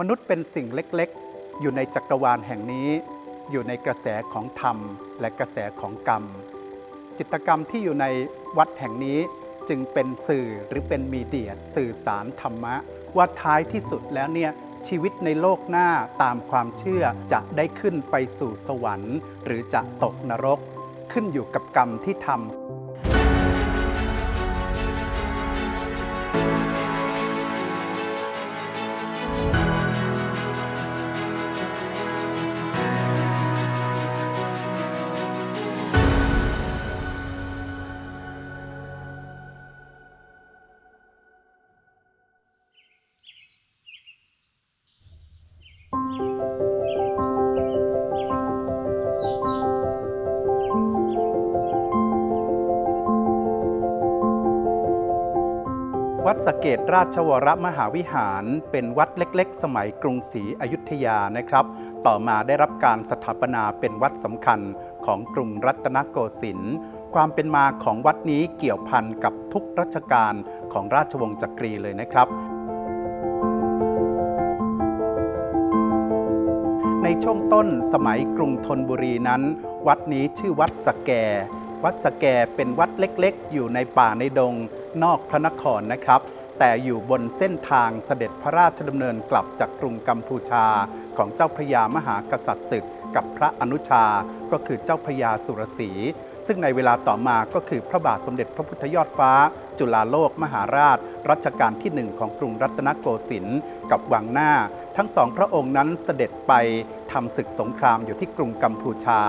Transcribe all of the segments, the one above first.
มนุษย์เป็นสิ่งเล็กๆ อยู่ในจักรวาลแห่งนี้ อยู่ในกระแสของธรรม และกระแสของกรรม จิตกรรมที่อยู่ในวัดแห่งนี้จึงเป็นสื่อหรือเป็นมีเดียสื่อสารธรรมะ ว่าท้ายที่สุดแล้วเนี่ยชีวิตในโลกหน้าตามความเชื่อจะได้ขึ้นไปสู่สวรรค์ หรือจะตกนรก ขึ้นอยู่กับกรรมที่ทำ วัดสเกตราชวรมหาวิหาร เป็นวัดเล็กๆ สมัยกรุงศรีอยุธยานะครับ ต่อมาได้รับการสถาปนาเป็นวัดสำคัญของกรุงรัตนโกสินทร์ความเป็นมาของวัดนี้เกี่ยวพันกับทุกรัชกาลของราชวงศ์จักรีเลยนะครับ ในช่วงต้นสมัยกรุงธนบุรีนั้น วัดนี้ชื่อวัดสแก วัดสแกเป็นวัดเล็กๆ อยู่ในป่าในดง นอกพระนครนะครับ แต่อยู่บนเส้นทางเสด็จพระราชดำเนินกลับจากกรุงกัมพูชาของเจ้าพระยามหากษัตริย์ศึกกับพระอนุชา ก็คือเจ้าพระยาสุรศีซึ่งในเวลาต่อมาก็คือพระบาทสมเด็จพระพุทธยอดฟ้า จุฬาโลกมหาราช รัชกาลที่หนึ่งของกรุงรัตนโกสินทร์กับวังหน้า ทั้งสองพระองค์นั้นเสด็จไปทำศึกสงครามอยู่ที่กรุงกัมพูชา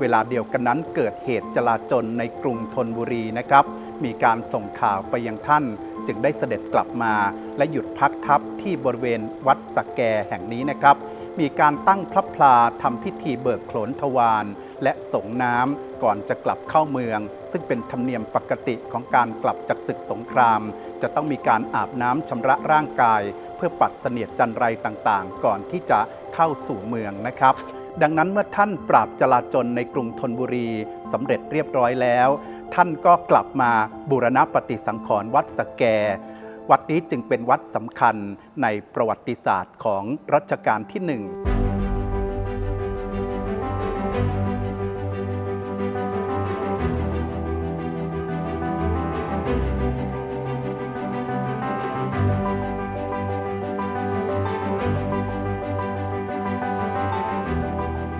เวลาเดียวกันนั้นเกิดเหตุจลาจลในกรุงธนบุรีนะครับ มีการส่งข่าวไปยังท่าน จึงได้เสด็จกลับมา และหยุดพักทัพที่บริเวณวัดสักแกแห่งนี้นะครับ มีการตั้งพระพลาทำพิธีเบิกโขนทวารและส่งน้ำก่อนจะกลับเข้าเมือง ซึ่งเป็นธรรมเนียมปกติของการกลับจากศึกสงคราม จะต้องมีการอาบน้ำชำระร่างกาย เพื่อปัดเสนียดจันไรต่างๆ ก่อนที่จะเข้าสู่เมืองนะครับดังนั้นเมื่อท่านปราบจลาจลในกรุงธนบุรีสำเร็จเรียบร้อยแล้ว ท่านก็กลับมาบูรณะปฏิสังขรณ์วัดสแก วัดนี้จึงเป็นวัดสำคัญในประวัติศาสตร์ของรัชกาลที่หนึ่ง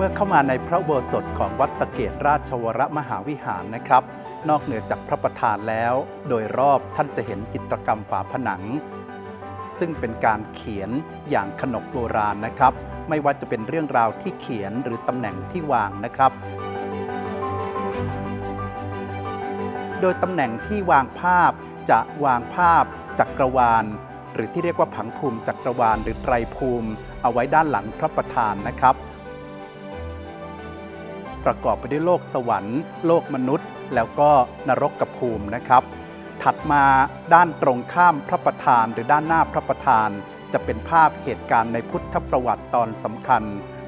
เมื่อเข้ามาในพระอุโบสถของวัดสเกตราชวรมหาวิหารนะครับ นอกเหนือจากพระประธานแล้ว โดยรอบท่านจะเห็นจิตรกรรมฝาผนัง ซึ่งเป็นการเขียนอย่างขนบโบราณนะครับ ไม่ว่าจะเป็นเรื่องราวที่เขียนหรือตำแหน่งที่วางนะครับ โดยตำแหน่งที่วางภาพจะวางภาพจักรวาล หรือที่เรียกว่าผังภูมิจักรวาลหรือไตรภูมิ เอาไว้ด้านหลังพระประธานนะครับ ประกอบไปด้วยโลกสวรรค์ โลกมนุษย์ แล้วก็นรกกับภูมินะครับ ถัดมาด้านตรงข้ามพระประธานหรือด้านหน้าพระประธาน จะเป็นภาพเหตุการณ์ในพุทธประวัติตอนสำคัญ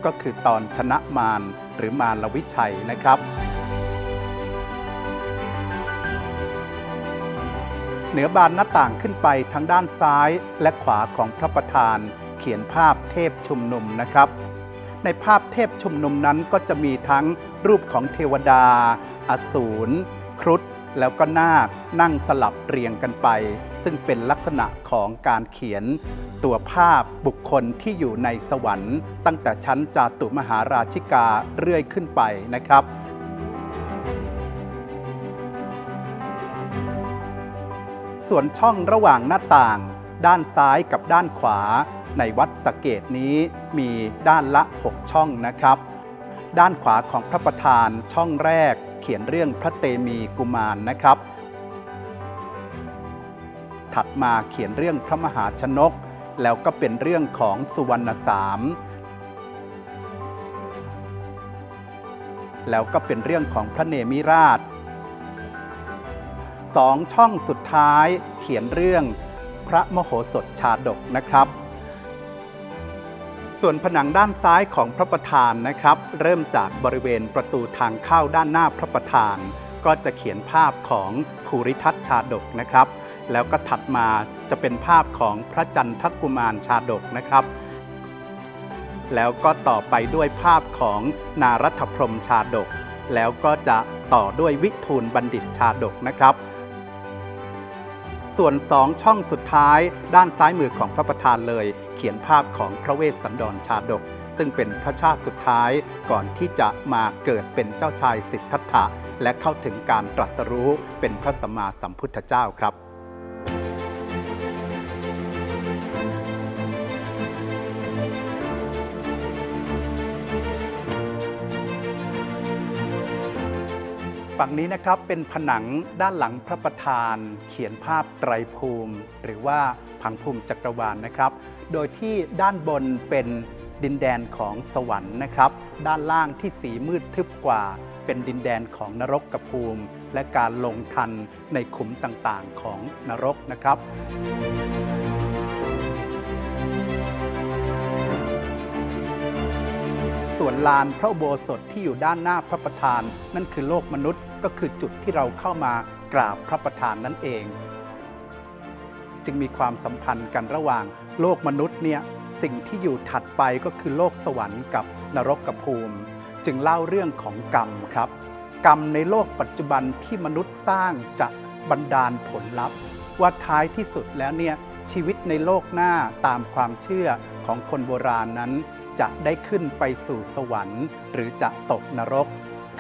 ก็คือตอนชนะมารหรือมารลวิชัยนะครับเหนือบานหน้าต่างขึ้นไปทางด้านซ้ายและขวาของพระประธาน เขียนภาพเทพชุมนุมนะครับ ในภาพเทพชุมนุมนั้นก็จะมีทั้งรูปของเทวดา อสูร ครุฑ แล้วก็นาค นั่งสลับเรียงกันไป ซึ่งเป็นลักษณะของการเขียนตัวภาพบุคคลที่อยู่ในสวรรค์ ตั้งแต่ชั้นจาตุมหาราชิกาเรื่อยขึ้นไปนะครับส่วนช่องระหว่างหน้าต่าง ด้านซ้ายกับด้านขวา ในวัดสเกตนี้มีด้านละ 6 ช่องนะครับ ด้านขวาของพระประธานช่องแรก เขียนเรื่องพระเตมีกุมารนะครับ ถัดมาเขียนเรื่องพระมหาชนก แล้วก็เป็นเรื่องของสุวรรณสามแล้วก็เป็นเรื่องของพระเนมิราชสองช่องสุดท้ายเขียนเรื่องพระมโหสถชาดกนะครับ ส่วนผนังด้านซ้ายของพระประธานนะครับ เริ่มจากบริเวณประตูทางเข้าด้านหน้าพระประธาน ก็จะเขียนภาพของภูริทัตชาดกนะครับ แล้วก็ถัดมาจะเป็นภาพของพระจันทกุมารชาดกนะครับ แล้วก็ต่อไปด้วยภาพของนารัฐพรมชาดก แล้วก็จะต่อด้วยวิทูลบัณฑิตชาดกนะครับส่วนสองช่องสุดท้ายด้านซ้ายมือของพระประธานเลย ขียนภาพของพระเวสสันดรชาดก ซึ่งเป็นพระชาติสุดท้ายก่อนที่จะมาเกิดเป็นเจ้าชายสิทธัตถะและเข้าถึงการตรัสรู้เป็นพระสัมมาสัมพุทธเจ้าครับ ฝั่งนี้นะครับเป็นผนังด้านหลังพระประธาน เขียนภาพไตรภูมิ หรือว่าผังภูมิจักรวาลนะครับ โดยที่ด้านบนเป็นดินแดนของสวรรค์นะครับ ด้านล่างที่สีมืดทึบกว่า เป็นดินแดนของนรกกภูมิ และการลงทันในขุมต่างๆของนรกนะครับส่วนลานพระโบสถที่อยู่ด้านหน้าพระประธาน นั่นคือโลกมนุษย์ ก็คือจุดที่เราเข้ามากราบพระประธานนั่นเอง จึงมีความสัมพันธ์กันระหว่างโลกมนุษย์เนี่ยสิ่งที่อยู่ถัดไปก็คือโลกสวรรค์กับนรกกับภูมิ จึงเล่าเรื่องของกรรมครับ กรรมในโลกปัจจุบันที่มนุษย์สร้างจะบันดาลผลลัพธ์ ว่าท้ายที่สุดแล้วเนี่ยชีวิตในโลกหน้าตามความเชื่อของคนโบราณนั้น จะได้ขึ้นไปสู่สวรรค์ หรือจะตกนรก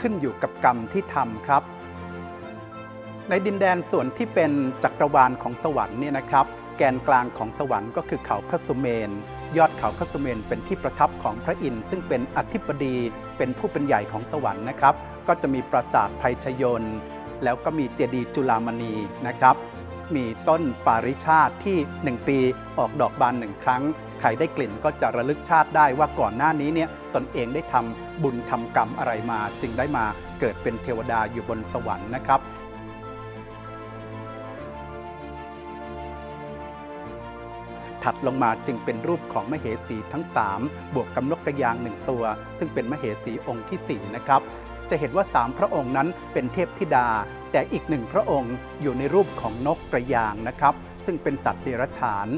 ขึ้นอยู่กับกรรมที่ทำครับ ในดินแดนส่วนที่เป็นจักรวาลของสวรรค์เนี่ยนะครับ แกนกลางของสวรรค์ก็คือเขาพระสุเมน ยอดเขาพระสุเมนเป็นที่ประทับของพระอินทร์ซึ่งเป็นอธิบดีเป็นผู้เป็นใหญ่ของสวรรค์นะครับ ก็จะมีปราสาทภัยชยน์แล้วก็มีเจดีย์จุลามณีนะครับ มีต้นปาริชาติที่ 1 ปีออกดอกบานหนึ่งครั้ง ใครได้กลิ่นก็จะระลึกชาติได้ว่าก่อนหน้านี้เนี่ยตนเองได้ทำบุญทำกรรมอะไรมา จึงได้มาเกิดเป็นเทวดาอยู่บนสวรรค์นะครับถัดลงมาจึงเป็นรูปของมเหสีทั้ง 3 บวกกับนกกระยางหนึ่งตัว ซึ่งเป็นมเหสีองค์ที่ 4 นะครับ จะเห็นว่า 3 พระองค์นั้นเป็นเทพธิดา แต่อีกหนึ่งพระองค์อยู่ในรูปของนกกระยางนะครับ ซึ่งเป็นสัตว์เดรัจฉาน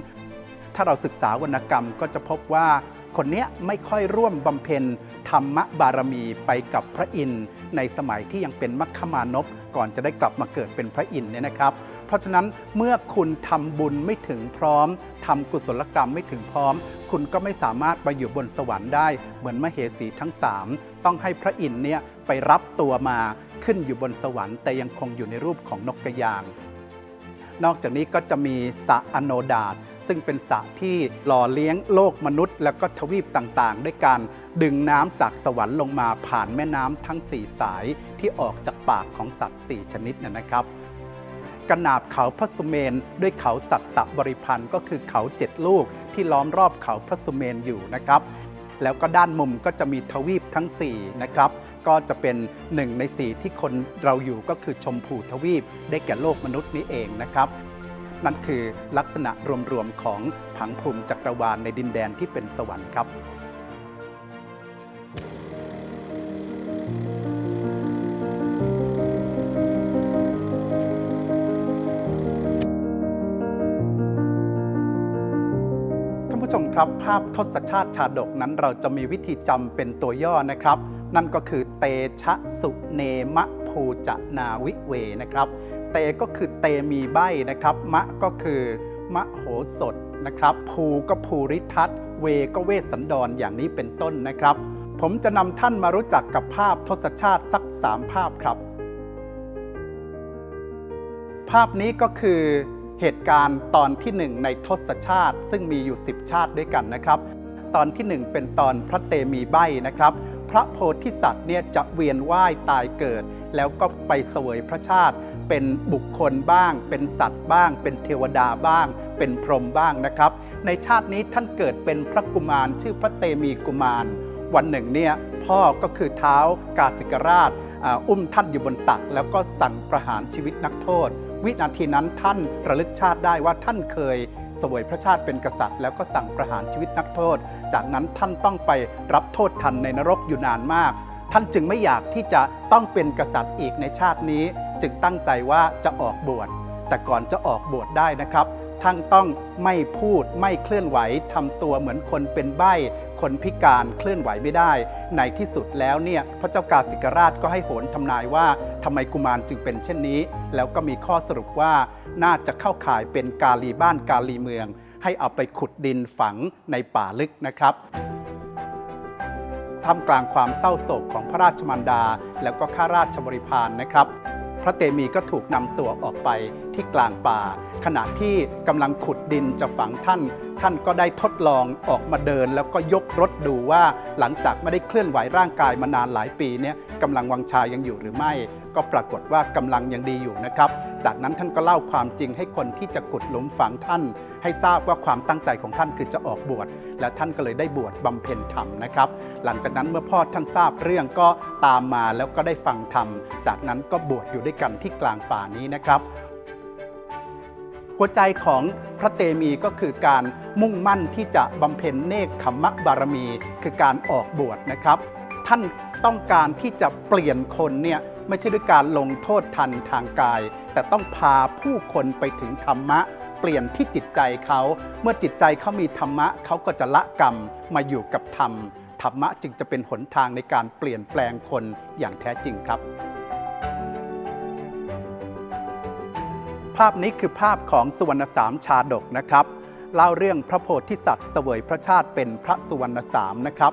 ถ้าเราศึกษาวรรณกรรมก็จะพบว่าคนเนี้ยไม่ค่อยร่วมบำเพ็ญธรรมบารมีไปกับพระอินทร์ในสมัยที่ยังเป็นมัคคมานพก่อนจะได้กลับมาเกิดเป็นพระอินทร์เนี่ยนะครับ เพราะฉะนั้นเมื่อคุณทำบุญไม่ถึงพร้อมทำกุศลกรรมไม่ถึงพร้อม คุณก็ไม่สามารถไปอยู่บนสวรรค์ได้เหมือนมเหสีทั้งสาม ต้องให้พระอินทร์เนี่ยไปรับตัวมาขึ้นอยู่บนสวรรค์แต่ยังคงอยู่ในรูปของนกกระยาง นอกจากนี้ก็จะมีสระอโนดาต ซึ่งเป็นสระที่หล่อเลี้ยงโลกมนุษย์ แล้วก็ทวีปต่างๆ ด้วยการดึงน้ำจากสวรรค์ลงมาผ่านแม่น้ำทั้ง4สายที่ออกจากปากของสัตว์4ชนิดนะนะครับกระนาบเขาพระสุเมนด้วยเขาสัตตบริพันธ์ก็คือเขาเจ็ดลูกที่ล้อมรอบเขาพระสุเมนอยู่นะครับ แล้วก็ด้านมุมก็จะมีทวีปทั้ง4นะครับก็จะเป็นหนึ่งใน4ที่คนเราอยู่ก็คือชมพูทวีป ได้แก่โลกมนุษย์นี้เองนะครับ นั่นคือลักษณะรวมๆของผังภูมิจักรวาลในดินแดนที่เป็นสวรรค์ครับ ครับ ภาพทศชาติชาดกนั้นเราจะมีวิธีจำเป็นตัวย่อนะครับ นั่นก็คือเตชะสุเนมะภูจนาวิเวนะครับ เตก็คือเตมีใบนะครับ มะก็คือ มะโหสถนะครับ ภูก็ภูริทัตเวก็เวสสันดรอย่างนี้เป็นต้นนะครับ ผมจะนำท่านมารู้จักกับภาพทศชาติสักสามภาพครับ ภาพนี้ก็คือ เหตุการณ์ตอนที่หนึ่งในทศชาติ ซึ่งมีอยู่ 10 ชาติด้วยกันนะครับ ตอนที่หนึ่งเป็นตอนพระเตมีใบนะครับ พระโพธิสัตว์เนี่ยจะเวียนว่ายตายเกิด แล้วก็ไปเสวยพระชาติ เป็นบุคคลบ้าง เป็นสัตว์บ้าง เป็นเทวดาบ้าง เป็นพรหมบ้างนะครับ ในชาตินี้ท่านเกิดเป็นพระกุมารชื่อพระเตมีกุมาร วันหนึ่งเนี่ยพ่อก็คือเท้ากาสิกราช อุ้มท่านอยู่บนตัก แล้วก็สั่งประหารชีวิตนักโทษ วินาทีนั้นท่านระลึกชาติได้ว่าท่านเคยเสวยพระชาติเป็นกษัตริย์ แล้วก็สั่งประหารชีวิตนักโทษ จากนั้นท่านต้องไปรับโทษทันในนรกอยู่นานมาก ท่านจึงไม่อยากที่จะต้องเป็นกษัตริย์อีกในชาตินี้ จึงตั้งใจว่าจะออกบวชแต่ก่อนจะออกบวชได้นะครับ ทั้งต้องไม่พูดไม่เคลื่อนไหวทำตัวเหมือนคนเป็นใบ้คนพิการเคลื่อนไหวไม่ได้ ในที่สุดแล้วเนี่ยพระเจ้ากาสิกราชก็ให้โหนทำนายว่าทำไมกุมารจึงเป็นเช่นนี้ แล้วก็มีข้อสรุปว่าน่าจะเข้าข่ายเป็นกาลีบ้านกาลีเมือง ให้เอาไปขุดดินฝังในป่าลึกนะครับท่ามกลางความเศร้าโศกของพระราชมารดา แล้วก็ข้าราชบริพารนะครับ พระเตมีก็ถูกนำตัวออกไปที่กลางป่า ขณะที่กำลังขุดดินจะฝังท่าน ท่านก็ได้ทดลองออกมาเดิน แล้วก็ยกรถดูว่าหลังจากไม่ได้เคลื่อนไหวร่างกายมานานหลายปีเนี่ยกำลังวังชายังอยู่หรือไม่ ก็ปรากฏว่ากำลังยังดีอยู่นะครับ จากนั้นท่านก็เล่าความจริงให้คนที่จะขุดหลุมฝังท่าน ให้ทราบว่าความตั้งใจของท่านคือจะออกบวชและท่านก็เลยได้บวชบำเพ็ญธรรมนะครับ หลังจากนั้นเมื่อพ่อท่านทราบเรื่องก็ตามมาแล้วก็ได้ฟังธรรม จากนั้นก็บวชอยู่ด้วยกันที่กลางป่านี้นะครับหัวใจของพระเตมีก็คือการมุ่งมั่นที่จะบำเพ็ญเนกขมมะบารมี คือการออกบวชนะครับ ท่าน ต้องการที่จะเปลี่ยนคนเนี่ยไม่ใช่ด้วยการลงโทษทันทางกาย แต่ต้องพาผู้คนไปถึงธรรมะ เปลี่ยนที่จิตใจเขาเมื่อจิตใจเขามีธรรมะเขาก็จะละกรรมมาอยู่กับธรรมธรรมะจึงจะเป็นหนทางในการเปลี่ยนแปลงคนอย่างแท้จริงครับ ภาพนี้คือภาพของสุวรรณสามชาดกนะครับเล่าเรื่องพระโพธิสัตว์เสวยพระชาติเป็นพระสุวรรณสามนะครับ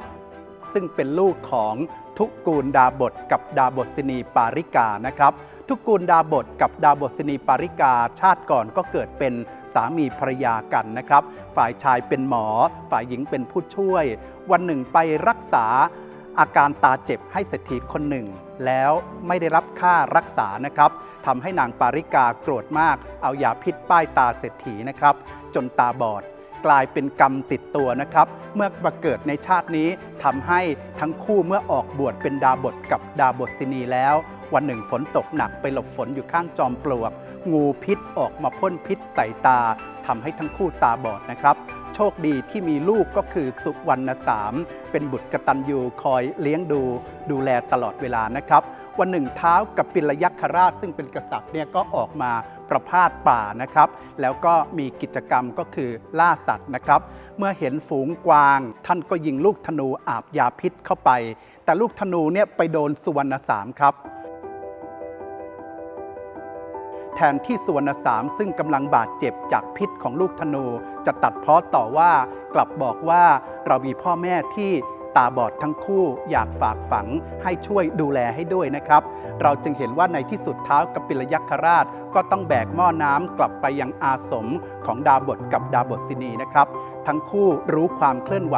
ซึ่งเป็นลูกของ ทุกูลดาบทกับดาบทสินีปาริกานะครับ ทุกูลดาบทกับดาบทสินีปาริกา ชาติก่อนก็เกิดเป็นสามีภรรยากันนะครับ ฝ่ายชายเป็นหมอ ฝ่ายหญิงเป็นผู้ช่วย วันหนึ่งไปรักษาอาการตาเจ็บให้เศรษฐีคนหนึ่ง แล้วไม่ได้รับค่ารักษานะครับทำให้นางปาริกาโกรธมาก เอายาพิษป้ายตาเศรษฐีนะครับ จนตาบอด กลายเป็นกรรมติดตัวนะครับ เมื่อมาเกิดในชาตินี้ทำให้ทั้งคู่เมื่อออกบวชเป็นดาบทกับดาบทสินีแล้ว วันหนึ่งฝนตกหนักไปหลบฝนอยู่ข้างจอมปลวก งูพิษออกมาพ่นพิษใส่ตาทำให้ทั้งคู่ตาบอดนะครับโชคดีที่มีลูกก็คือสุวรรณสาม เป็นบุตรกตัญญูคอยเลี้ยงดู ดูแลตลอดเวลานะครับ วันหนึ่งเท้ากับปิลยักษราชซึ่งเป็นกษัตริย์เนี่ยก็ออกมา ประพาสป่านะครับ แล้วก็มีกิจกรรมก็คือล่าสัตว์นะครับ เมื่อเห็นฝูงกวาง ท่านก็ยิงลูกธนูอาบยาพิษเข้าไป แต่ลูกธนูเนี่ยไปโดนสุวรรณสามครับแทนที่สุวรรณสามซึ่งกำลังบาดเจ็บจากพิษของลูกธนู จะตัดเพ้อต่อว่ากลับบอกว่าเรามีพ่อแม่ที่ ตาบอดทั้งคู่อยากฝากฝังให้ช่วยดูแลให้ด้วยนะครับ เราจึงเห็นว่าในที่สุดเท้ากัปปิลยักษราช ก็ต้องแบกหม้อน้ำกลับไปยังอาสมของดาบทกับดาบทสินีนะครับ ทั้งคู่รู้ความเคลื่อนไหว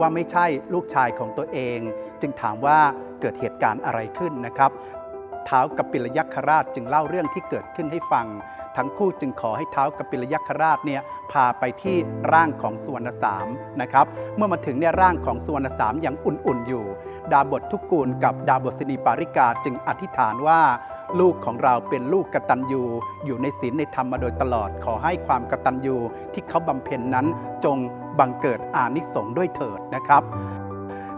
ว่าไม่ใช่ลูกชายของตัวเอง จึงถามว่าเกิดเหตุการณ์อะไรขึ้นนะครับท้าวกปิลยักษราชจึงเล่าเรื่องที่เกิดขึ้นให้ฟังทั้งคู่จึงขอให้เท้ากปิลยักษราชเนี่ยพาไปที่ร่างของสุวรรณสามนะครับเมื่อมาถึงเนี่ยร่างของสุวรรณสามยังอุ่นๆอยู่ ดาบททุกูลกับดาบทสินีปาริกาจึงอธิษฐานว่าลูกของเราเป็นลูกกตัญญูอยู่ในศีลในธรรมมาโดยตลอดขอให้ความกตัญญูที่เขาบำเพ็ญนั้นจงบังเกิดอานิสงส์ด้วยเถิดนะครับ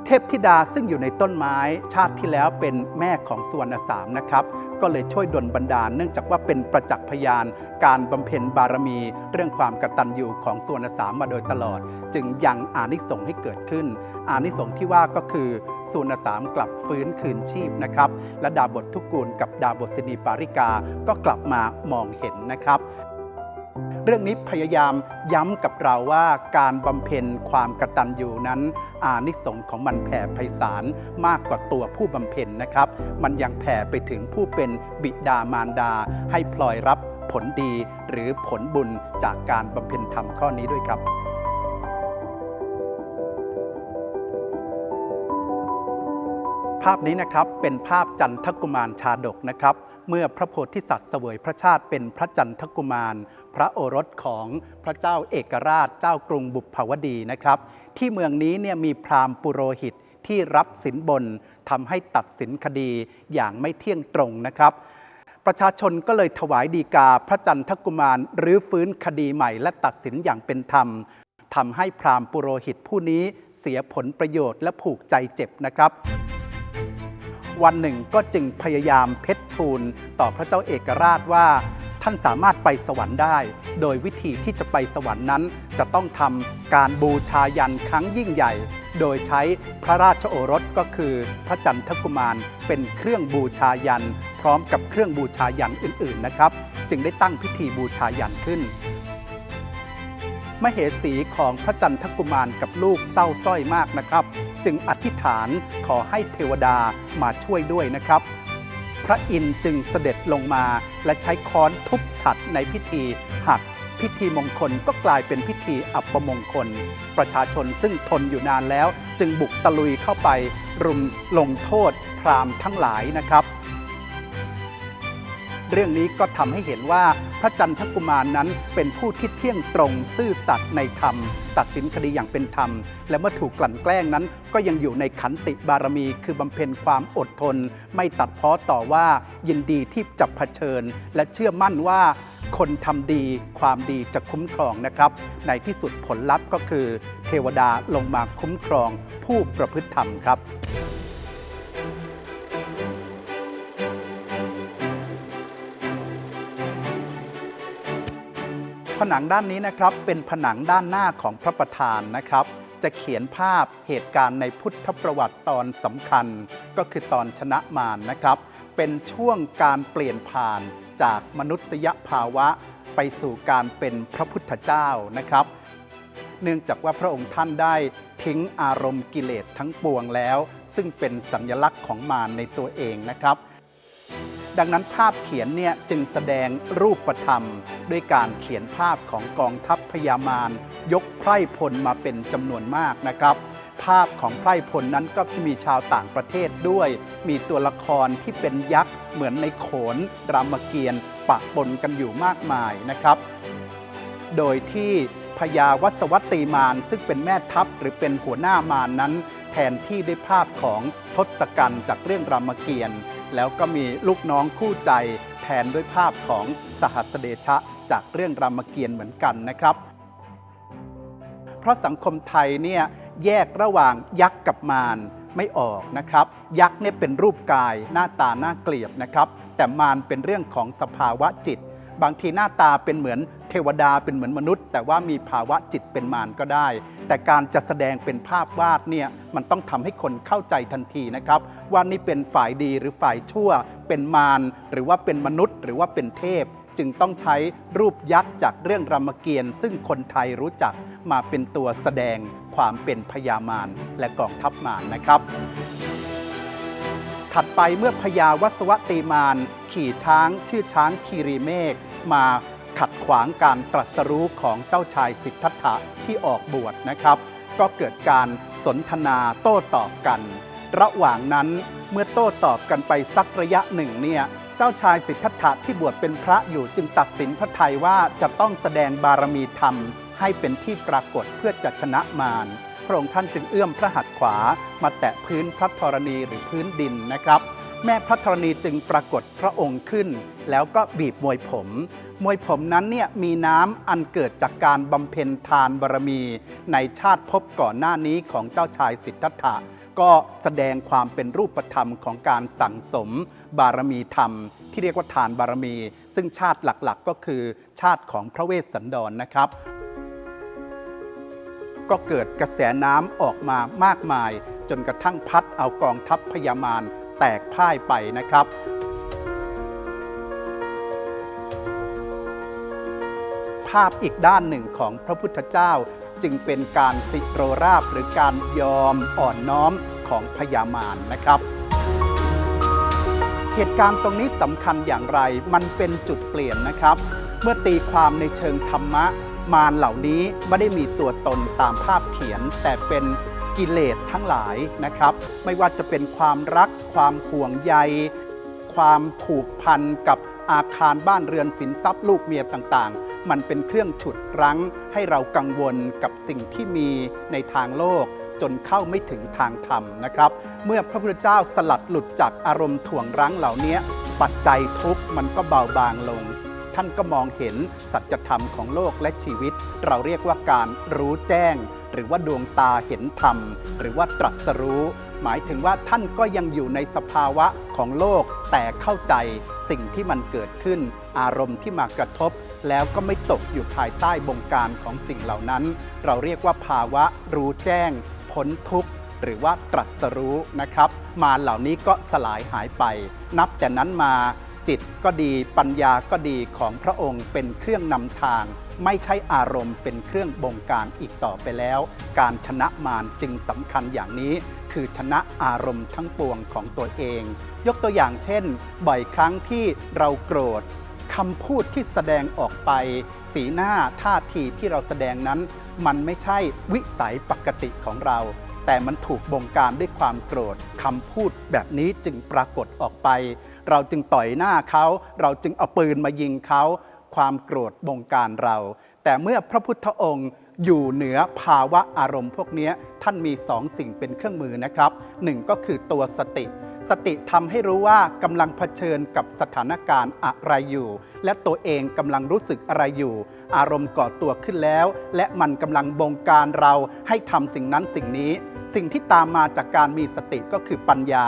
เทพธิดาซึ่งอยู่ในต้นไม้ชาติที่แล้วเป็นแม่ของสุวรรณสามนะครับ ก็เลยช่วยดลบันดาลเนื่องจากว่าเป็นประจักษ์พยาน การบำเพ็ญบารมี เรื่องความกตัญญูของสุวรรณสามมาโดยตลอด จึงยังอานิสงส์ให้เกิดขึ้น อานิสงส์ที่ว่าก็คือสุวรรณสามกลับฟื้นคืนชีพนะครับและดาบททุกูลกับดาบทสินีปาริกาก็กลับมามองเห็นนะครับ เรื่องนี้พยายามย้ำกับเราว่าการบำเพ็ญความกตัญญูนั้น อานิสงส์ของมันแผ่ไพศาลมากกว่าตัวผู้บำเพ็ญนะครับ มันยังแผ่ไปถึงผู้เป็นบิดามารดา ให้พลอยรับผลดีหรือผลบุญจากการบำเพ็ญธรรมข้อนี้ด้วยครับภาพนี้นะครับเป็นภาพจันทกุมารชาดกนะครับ เมื่อพระโพธิสัตว์เสวยพระชาติเป็นพระจันทกุมาร พระโอรสของพระเจ้าเอกราชเจ้ากรุงบุพวดีนะครับ ที่เมืองนี้เนี่ยมีพราหมณ์ปุโรหิตที่รับสินบนทำให้ตัดสินคดีอย่างไม่เที่ยงตรงนะครับประชาชนก็เลยถวายดีกาพระจันทกุมารหรือฟื้นคดีใหม่และตัดสินอย่างเป็นธรรมทำให้พราหมณ์ปุโรหิตผู้นี้เสียผลประโยชน์และผูกใจเจ็บนะครับ วันหนึ่งก็จึงพยายามเพชรทูลต่อพระเจ้าเอกราชว่า ท่านสามารถไปสวรรค์ได้ โดยวิธีที่จะไปสวรรค์นั้น จะต้องทำการบูชายันครั้งยิ่งใหญ่ โดยใช้พระราชโอรสก็คือพระจันทกุมารเป็นเครื่องบูชายัน พร้อมกับเครื่องบูชายันอื่นๆนะครับ จึงได้ตั้งพิธีบูชายันขึ้นมเหสีของพระจันทกุมารกับลูกเศร้าสร้อยมากนะครับ จึงอธิษฐานขอให้เทวดามาช่วยด้วยนะครับ พระอินทร์จึงเสด็จลงมาและใช้ค้อนทุบฉัดในพิธีหักพิธีมงคลก็กลายเป็นพิธีอัปมงคล ประชาชนซึ่งทนอยู่นานแล้ว จึงบุกตะลุยเข้าไปรุมลงโทษพราหมณ์ทั้งหลายนะครับ เรื่องนี้ก็ทำให้เห็นว่าพระจันทกุมารนั้นเป็นผู้ที่เที่ยงตรงซื่อสัตย์ในธรรม ตัดสินคดีอย่างเป็นธรรม และเมื่อถูกกลั่นแกล้งนั้น ก็ยังอยู่ในขันติบารมีคือบำเพ็ญความอดทน ไม่ตัดเพ้อต่อว่ายินดีที่จะเผชิญ และเชื่อมั่นว่าคนทำดีความดีจะคุ้มครองนะครับ ในที่สุดผลลัพธ์ก็คือ เทวดาลงมาคุ้มครองผู้ประพฤติธรรมครับ ผนังด้านนี้นะครับเป็นผนังด้านหน้าของพระประธานนะครับ จะเขียนภาพเหตุการณ์ในพุทธประวัติตอนสำคัญ ก็คือตอนชนะมารนะครับ เป็นช่วงการเปลี่ยนผ่านจากมนุษยภาวะไปสู่การเป็นพระพุทธเจ้านะครับ เนื่องจากว่าพระองค์ท่านได้ทิ้งอารมณ์กิเลสทั้งปวงแล้ว ซึ่งเป็นสัญลักษณ์ของมารในตัวเองนะครับ ดังนั้นภาพเขียนเนี่ยจึงแสดงรูปธรรม ด้วยการเขียนภาพของกองทัพพญามารยกไพร่พลมาเป็นจำนวนมากนะครับ ภาพของไพร่พลนั้นก็มีชาวต่างประเทศด้วย มีตัวละครที่เป็นยักษ์เหมือนในโขนรามเกียรติ์ปะปนกันอยู่มากมายนะครับ โดยที่พญาวัสวัตตีมารซึ่งเป็นแม่ทัพหรือเป็นหัวหน้ามารนนั้น แทนที่ได้ภาพของทศกัณฐ์จากเรื่องรามเกียรติ์ แล้วก็มีลูกน้องคู่ใจแทนด้วยภาพของสหัสเดชะ จากเรื่องรามเกียรติ์เหมือนกันนะครับ เพราะสังคมไทยเนี่ยแยกระหว่างยักษ์กับมารไม่ออกนะครับ ยักษ์เนี่ยเป็นรูปกายหน้าตาหน่าเกลียดนะครับ แต่มารเป็นเรื่องของสภาวะจิต บางทีหน้าตาเป็นเหมือน เทวดาเป็นเหมือนมนุษย์ แต่ว่ามีภาวะจิตเป็นมารก็ได้ แต่การจะแสดงเป็นภาพวาดเนี่ยมันต้องทำให้คนเข้าใจทันทีนะครับว่านี่เป็นฝ่ายดีหรือฝ่ายชั่ว เป็นมารหรือว่าเป็นมนุษย์ หรือว่าเป็นเทพจึงต้องใช้รูปยักษ์จากเรื่องรามเกียรติ์ซึ่งคนไทยรู้จักมาเป็นตัวแสดงความเป็นพญามารและกองทัพมารนะครับ ถัดไปเมื่อพญาวัสวตีมานขี่ช้างชื่อช้างคีรีเมฆมา ขัดขวางการตรัสรู้ของเจ้าชายสิทธัตถะที่ออกบวชนะครับ ก็เกิดการสนทนาโต้ตอบกัน ระหว่างนั้นเมื่อโต้ตอบกันไปสักระยะหนึ่งเนี่ยเจ้าชายสิทธัตถะที่บวชเป็นพระอยู่จึงตัดสินพระทัยว่าจะต้องแสดงบารมีธรรม ให้เป็นที่ปรากฏเพื่อจะชนะมารพระองค์ท่านจึงเอื้อมพระหัตถ์ขวามาแตะพื้นพระธรณีหรือพื้นดินนะครับ แม่พระธรณีจึงปรากฏพระองค์ขึ้น แล้วก็บีบมวยผม มวยผมนั้นเนี่ยมีน้ำอันเกิดจากการบำเพ็ญทานบารมี ในชาติภพก่อนหน้านี้ของเจ้าชายสิทธัตถะก็แสดงความเป็นรูปธรรมของการสั่งสมบารมีธรรม ที่เรียกว่าทานบารมี ซึ่งชาติหลักๆ ก็คือชาติของพระเวสสันดรนะครับ ก็เกิดกระแสน้ำออกมามากมาย จนกระทั่งพัดเอากองทัพพญามาร แตกพ่ายไปนะครับภาพอีกด้านหนึ่งของพระพุทธเจ้า จึงเป็นการสิโรราบหรือการยอมอ่อนน้อมของพญามารนะครับ เหตุการณ์ตรงนี้สำคัญอย่างไรมันเป็นจุดเปลี่ยนนะครับ เมื่อตีความในเชิงธรรมะ มารเหล่านี้ไม่ได้มีตัวตนตามภาพเขียน แต่เป็น กิเลสทั้งหลายนะครับ ไม่ว่าจะเป็นความรัก ความห่วงใย ความผูกพันกับอาคารบ้านเรือนสินทรัพย์ลูกเมียต่างๆ มันเป็นเครื่องฉุดรั้งให้เรากังวลกับสิ่งที่มีในทางโลก จนเข้าไม่ถึงทางธรรมนะครับ เมื่อพระพุทธเจ้าสลัดหลุดจากอารมณ์ถ่วงรั้งเหล่านี้ปัจจัยทุกข์มันก็เบาบางลง ท่านก็มองเห็นสัจธรรมของโลกและชีวิต เราเรียกว่าการรู้แจ้ง หรือว่าดวงตาเห็นธรรม หรือว่าตรัสรู้ หมายถึงว่าท่านก็ยังอยู่ในสภาวะของโลก แต่เข้าใจสิ่งที่มันเกิดขึ้น อารมณ์ที่มากระทบ แล้วก็ไม่ตกอยู่ภายใต้บงการของสิ่งเหล่านั้น เราเรียกว่าภาวะรู้แจ้งพ้นทุกข์หรือว่าตรัสรู้นะครับ มารเหล่านี้ก็สลายหายไป นับแต่นั้นมาจิตก็ดีปัญญาก็ดีของพระองค์เป็นเครื่องนำทาง ไม่ใช่อารมณ์เป็นเครื่องบงการอีกต่อไปแล้ว การชนะมารจึงสำคัญอย่างนี้ คือชนะอารมณ์ทั้งปวงของตัวเอง ยกตัวอย่างเช่น บ่อยครั้งที่เราโกรธคำพูดที่แสดงออกไป สีหน้าท่าทีที่เราแสดงนั้น มันไม่ใช่วิสัยปกติของเราแต่มันถูกบงการด้วยความโกรธคำพูดแบบนี้จึงปรากฏออกไป เราจึงต่อยหน้าเขา เราจึงเอาปืนมายิงเขา ความโกรธบงการเรา แต่เมื่อพระพุทธองค์อยู่เหนือภาวะอารมณ์พวกนี้ท่านมีสองสิ่งเป็นเครื่องมือนะครับหนึ่งก็คือตัวสติ สติทำให้รู้ว่ากำลังเผชิญกับสถานการณ์อะไรอยู่ และตัวเองกำลังรู้สึกอะไรอยู่ อารมณ์ก่อตัวขึ้นแล้ว และมันกำลังบงการเราให้ทำสิ่งนั้นสิ่งนี้ สิ่งที่ตามมาจากการมีสติก็คือปัญญา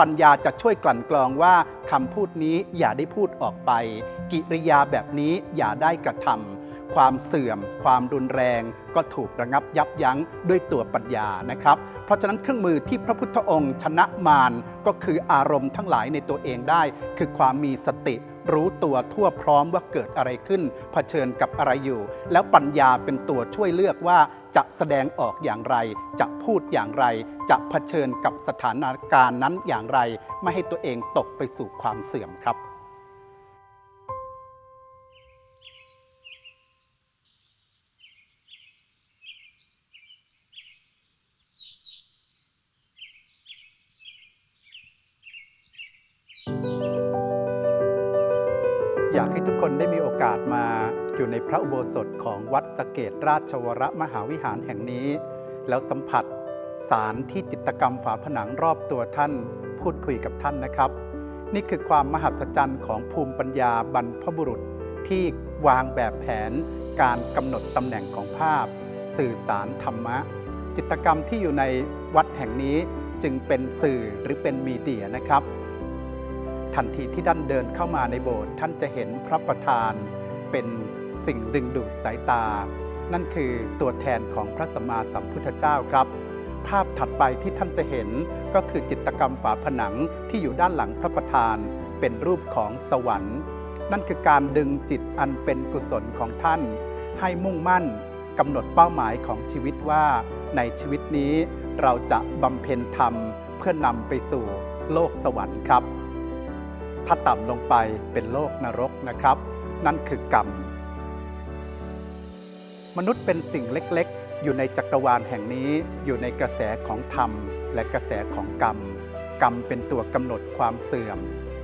ปัญญาจะช่วยกลั่นกรองว่าคำพูดนี้อย่าได้พูดออกไป กิริยาแบบนี้อย่าได้กระทำความเสื่อม ความรุนแรง ก็ถูกระงับยับยั้งด้วยตัวปัญญานะครับ เพราะฉะนั้นเครื่องมือที่พระพุทธองค์ชนะมารก็คืออารมณ์ทั้งหลายในตัวเองได้ คือความมีสติ รู้ตัวทั่วพร้อมว่าเกิดอะไรขึ้นเผชิญกับอะไรอยู่ แล้วปัญญาเป็นตัวช่วยเลือกว่าจะแสดงออกอย่างไร จะพูดอย่างไร จะเผชิญกับสถานการณ์นั้นอย่างไร ไม่ให้ตัวเองตกไปสู่ความเสื่อมครับ อยู่ในพระอุโบสถของวัดสเกตราชวรมหาวิหารแห่งนี้ แล้วสัมผัสสารที่จิตกรรมฝาผนังรอบตัวท่าน พูดคุยกับท่านนะครับ นี่คือความมหัศจรรย์ของภูมิปัญญาบรรพบุรุษที่วางแบบแผนการกำหนดตำแหน่งของภาพ สื่อสารธรรมะ จิตกรรมที่อยู่ในวัดแห่งนี้จึงเป็นสื่อหรือเป็นมีเดียนะครับ ทันทีที่ด้านเดินเข้ามาในโบสถ์ท่านจะเห็นพระประธาน เป็นสิ่งดึงดูดสายตา นั่นคือตัวแทนของพระสัมมาสัมพุทธเจ้าครับ ภาพถัดไปที่ท่านจะเห็นก็คือจิตกรรมฝาผนังที่อยู่ด้านหลังพระประธาน เป็นรูปของสวรรค์ นั่นคือการดึงจิตอันเป็นกุศลของท่าน ให้มุ่งมั่นกำหนดเป้าหมายของชีวิตว่าในชีวิตนี้เราจะบำเพ็ญธรรมเพื่อนำไปสู่โลกสวรรค์ครับ ถ้าต่ำลงไปเป็นโลกนรกนะครับ นั่นคือกรรม มนุษย์เป็นสิ่งเล็กๆ อยู่ในจักรวาลแห่งนี้อยู่ในกระแสของธรรม และกระแสของกรรม กรรมเป็นตัวกำหนดความเสื่อม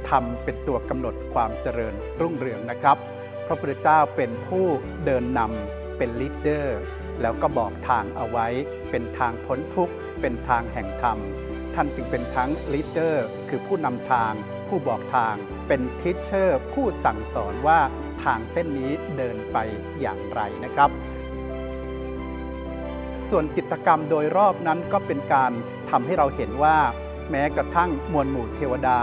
ธรรมเป็นตัวกำหนดความเจริญรุ่งเรืองนะครับ พระพุทธเจ้าเป็นผู้เดินนำเป็นลีดเดอร์แล้วก็บอกทางเอาไว้ เป็นทางพ้นทุกข์ เป็นทางแห่งธรรม ท่านจึงเป็นทั้งลีดเดอร์คือผู้นำทาง ผู้บอกทาง เป็นทิชเชอร์ ผู้สั่งสอนว่า ทางเส้นนี้เดินไปอย่างไรนะครับ ส่วนจิตกรรมโดยรอบนั้นก็เป็นการทำให้เราเห็นว่า แม้กระทั่งมวลหมู่เทวดา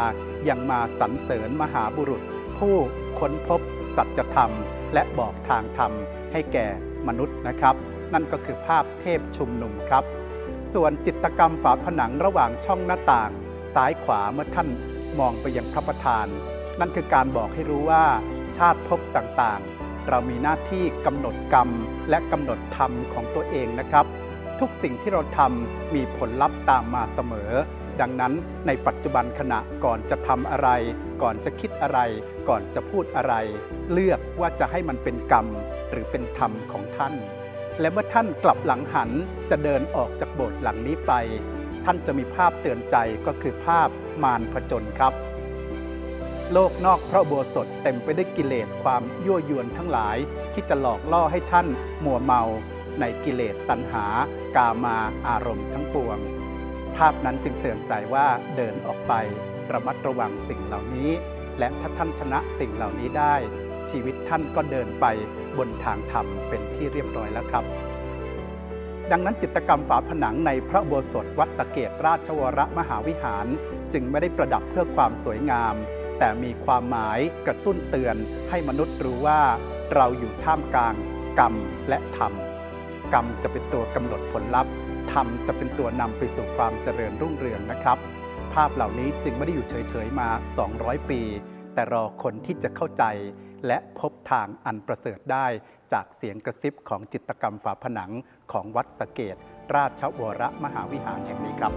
ยังมาสรรเสริญมหาบุรุษ ผู้ค้นพบสัจธรรม และบอกทางธรรมให้แก่มนุษย์นะครับ นั่นก็คือภาพเทพชุมนุมครับ ส่วนจิตกรรมฝาผนังระหว่างช่องหน้าต่าง ซ้ายขวาเมื่อท่านมองไปยังพระประธาน นั่นคือการบอกให้รู้ว่า ชาติภพต่างๆ เรามีหน้าที่กำหนดกรรมและกำหนดธรรมของตัวเองนะครับ ทุกสิ่งที่เราทำมีผลลัพธ์ตามมาเสมอ ดังนั้นในปัจจุบันขณะก่อนจะทำอะไร ก่อนจะคิดอะไร ก่อนจะพูดอะไร เลือกว่าจะให้มันเป็นกรรมหรือเป็นธรรมของท่าน และเมื่อท่านกลับหลังหันจะเดินออกจากโบสถ์หลังนี้ไป ท่านจะมีภาพเตือนใจก็คือภาพมารผจญครับ โลกนอกพระโบสถเต็มไปด้วยกิเลสความยั่วยวนทั้งหลาย ที่จะหลอกล่อให้ท่านมัวเมาในกิเลสตัณหากามาอารมณ์ทั้งปวง ภาพนั้นจึงเตือนใจว่าเดินออกไประมัดระวังสิ่งเหล่านี้ และถ้าท่านชนะสิ่งเหล่านี้ได้ ชีวิตท่านก็เดินไปบนทางธรรมเป็นที่เรียบร้อยแล้วครับ ดังนั้นจิตกรรมฝาผนังในพระโบสถวัดสเกตราชวรมหาวิหาร จึงไม่ได้ประดับเพื่อความสวยงาม แต่มีความหมายกระตุ้นเตือนให้มนุษย์รู้ว่าเราอยู่ท่ามกลางกรรมและธรรม กรรมจะเป็นตัวกำหนดผลลัพธ์ธรรมจะเป็นตัวนำไปสู่ความเจริญรุ่งเรืองนะครับ ภาพเหล่านี้จึงไม่ได้อยู่เฉยๆมา 200 ปี แต่รอคนที่จะเข้าใจ และพบทางอันประเสริฐได้จากเสียงกระซิบของจิตกรรมฝาผนังของวัดสเกต ราชวรมหาวิหารแห่งนี้ครับ